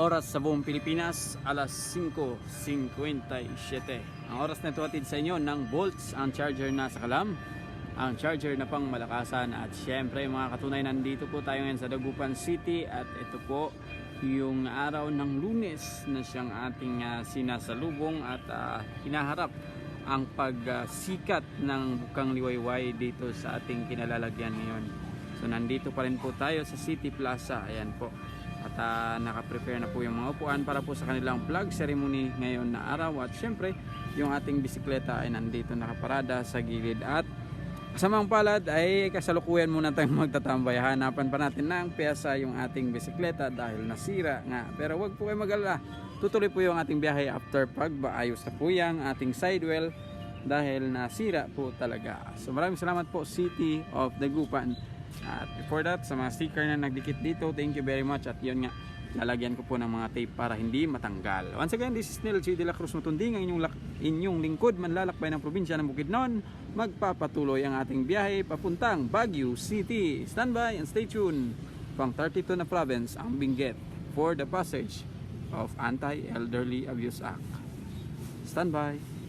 Oras sa buong Pilipinas, alas 5.57. Ang oras na ito atid sa inyo ng Bolts, ang charger na sa kalam, ang charger na pang malakasan at syempre mga katunay nandito po tayo ngayon sa Dagupan City at ito po yung araw ng lunes na siyang ating ah, sinasalubong at ah, hinaharap ang pagsikat ng bukang liwayway dito sa ating kinalalagyan ngayon. So nandito pa rin po tayo sa City Plaza. Ayan po. At ah, naka-prepare na po yung mga upuan para po sa kanilang flag ceremony ngayon na araw. At syempre, yung ating bisikleta ay nandito nakaparada sa gilid. At kasamang palad ay kasalukuyan muna tayong magtatambay. Hanapan pa natin ng pyesa yung ating bisikleta dahil nasira nga. Pero wag po kayo mag-alala. Tutuloy po yung ating biyahe after pagbaayos na po yung ating sidewell dahil nasira po talaga. So maraming salamat po City of Dagupan. At before that, sa mga sticker na nagdikit dito, thank you very much. At yun nga, lalagyan ko po ng mga tape para hindi matanggal. Once again, this is Neil G. De La Cruz Matunding, ang inyong, inyong lingkod, manlalakbay ng probinsya ng Bukidnon. Magpapatuloy ang ating biyahe papuntang Baguio City. Stand by and stay tuned. Pang 32 na province ang Benguet for the passage of Anti-Elderly Abuse Act. Stand by.